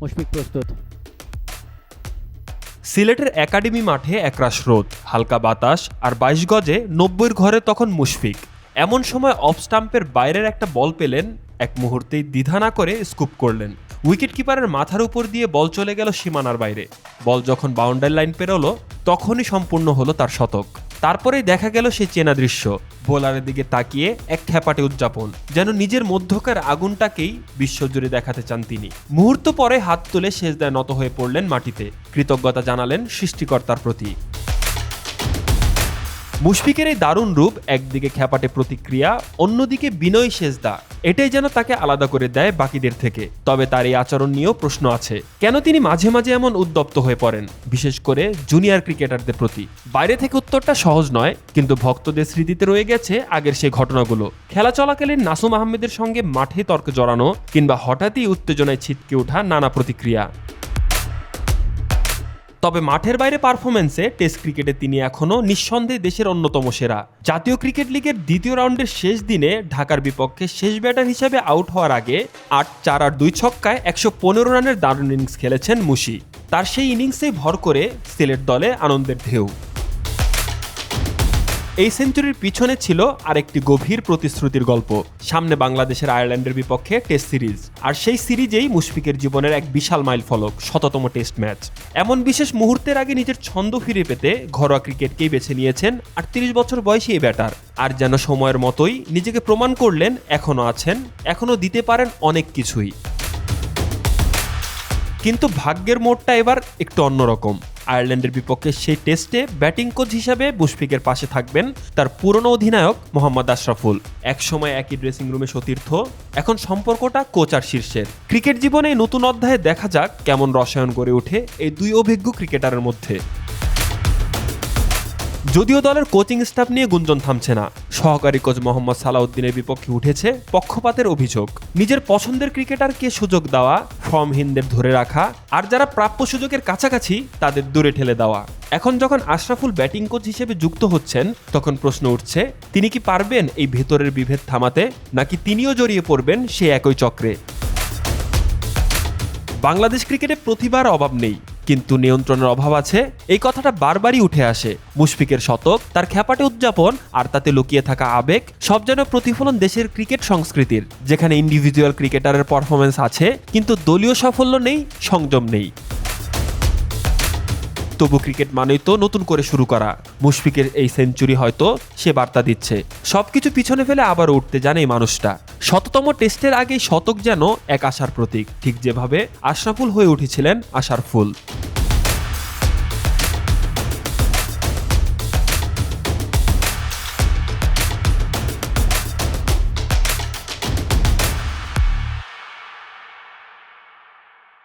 মুশফিক প্রস্তুত। সিলেটের একাডেমি মাঠে একরাশ রোদ, হালকা বাতাস আর বাইশ গজে নব্বইয়ের ঘরে তখন মুশফিক। এমন সময় অফ স্টাম্পের বাইরের একটা বল পেলেন, এক মুহূর্তেই দ্বিধা না করে স্কুপ করলেন। উইকেট কিপারের মাথার উপর দিয়ে বল চলে গেল সীমানার বাইরে। বল যখন বাউন্ডারি লাইন পেরোলো, তখনই সম্পূর্ণ হলো তার শতক। তারপরেই দেখা গেল সেই চেনা দৃশ্য। বোলারের দিকে তাকিয়ে এক খ্যাপাটে উদযাপন, যেন নিজের মধ্যকার আগুনটাকেই বিশ্বজুড়ে দেখাতে চান তিনি। মুহূর্ত পরে হাত তুলে শেষদায় নত হয়ে পড়লেন মাটিতে। কৃতজ্ঞতা জানালেন সৃষ্টিকর্তার প্রতি। মুশফিকের এই দারুণ রূপ একদিকে খ্যাপাটে প্রতিক্রিয়া, অন্যদিকে বিনয় সেজদা। এটাই যেন তাকে আলাদা করে দেয় বাকিদের থেকে। তবে তার এই আচরণ নিয়েও প্রশ্ন আছে। কেন তিনি মাঝে মাঝে এমন উদ্যপ্ত হয়ে পড়েন? বিশেষ করে জুনিয়র ক্রিকেটারদের প্রতি। বাইরে থেকে উত্তরটা সহজ নয়, কিন্তু ভক্তদের স্মৃতিতে রয়ে গেছে আগের সেই ঘটনাগুলো। খেলা চলাকালীন নাসুম আহমেদের সঙ্গে মাঠে তর্কে জড়ানো কিংবা হঠাৎই উত্তেজনায় ছিটকে ওঠা নানা প্রতিক্রিয়া। তবে মাঠের বাইরে পারফরমেন্সে টেস্ট ক্রিকেটে তিনি এখনও নিঃসন্দেহে দেশের অন্যতম সেরা। জাতীয় ক্রিকেট লিগের দ্বিতীয় রাউন্ডের শেষ দিনে ঢাকার বিপক্ষে শেষ ব্যাটার হিসেবে আউট হওয়ার আগে আট, চার আর দুই ছক্কায় একশো পনেরো রানের দারুণ ইনিংস খেলেছেন মুশি। তার সেই ইনিংসেই ভর করে সিলেট দলে আনন্দের ঢেউ। এই সেঞ্চুরির পিছনে ছিল আরেকটি গভীর প্রতিশ্রুতির গল্প, সামনে বাংলাদেশের আয়ারল্যান্ডের বিপক্ষে টেস্ট সিরিজ। আর সেই সিরিজেই মুশফিকের জীবনের এক বিশাল মাইল ফলক, শততম টেস্ট ম্যাচ। এমন বিশেষ মুহূর্তের আগে নিজের ছন্দ ফিরে পেতে ঘরোয়া ক্রিকেটকেই বেছে নিয়েছেন আটত্রিশ বছর বয়সী এই ব্যাটার। আর যেন সময়ের মতোই নিজেকে প্রমাণ করলেন এখনও আছেন, এখনও দিতে পারেন অনেক কিছুই। কিন্তু ভাগ্যের মোড়টা এবার একটু অন্যরকম। আয়ারল্যান্ডের বিপক্ষে সেই টেস্টে ব্যাটিং কোচ হিসাবে বুশফিকের পাশে থাকবেন তার পুরনো অধিনায়ক মোহাম্মদ আশরাফুল। একসময় একই ড্রেসিং রুমে সতীর্থ। এখন সম্পর্কটা কোচ আর শীর্ষের। ক্রিকেট জীবনে নতুন অধ্যায়ে দেখা যাক কেমন রসায়ন গড়ে ওঠে এই দুই অভিজ্ঞ ক্রিকেটারের মধ্যে। যদিও দলের কোচিং স্টাফ নিয়ে গুঞ্জন থামছে না। সহকারী কোচ মোহাম্মদ সালাউদ্দিনের বিপক্ষে উঠেছে পক্ষপাতের অভিযোগ। নিজের পছন্দের ক্রিকেটারকে সুযোগ দেওয়া ফর্মহীনদের ধরে রাখা, আর যারা প্রাপ্য সুযোগের কাছাকাছি, তাদের দূরে ঠেলে দেওয়া। এখন যখন আশরাফুল ব্যাটিং কোচ হিসেবে যুক্ত হচ্ছেন, তখন প্রশ্ন উঠছে, তিনি কি পারবেন এই ভেতরের বিভেদ থামাতে, নাকি তিনিও জড়িয়ে পড়বেন সে একই চক্রে? বাংলাদেশ ক্রিকেটে প্রতিভার অভাব নেই। কিন্তু নিয়ন্ত্রণের অভাব আছে। এই কথাটা বারবারই উঠে আসে। মুশফিকের শতক, তার খ্যাপাটে উদযাপন আর তাতে লুকিয়ে থাকা আবেগ সব যেন প্রতিফলন দেশের ক্রিকেট সংস্কৃতির, যেখানে ইন্ডিভিজুয়াল ক্রিকেটারের পারফরমেন্স আছে, কিন্তু দলীয় সাফল্য নেই, সংযম নেই। তবু ক্রিকেট মানেই তো নতুন করে শুরু করা। মুশফিকের এই সেঞ্চুরি হয়তো সে বার্তা দিচ্ছে। সবকিছু পিছনে ফেলে আবার উঠতে জানে এই মানুষটা। শততম টেস্টের আগেই শতক যেন এক আশার প্রতীক। ঠিক যেভাবে আশরাফুল হয়ে উঠেছিলেন আশার ফুল।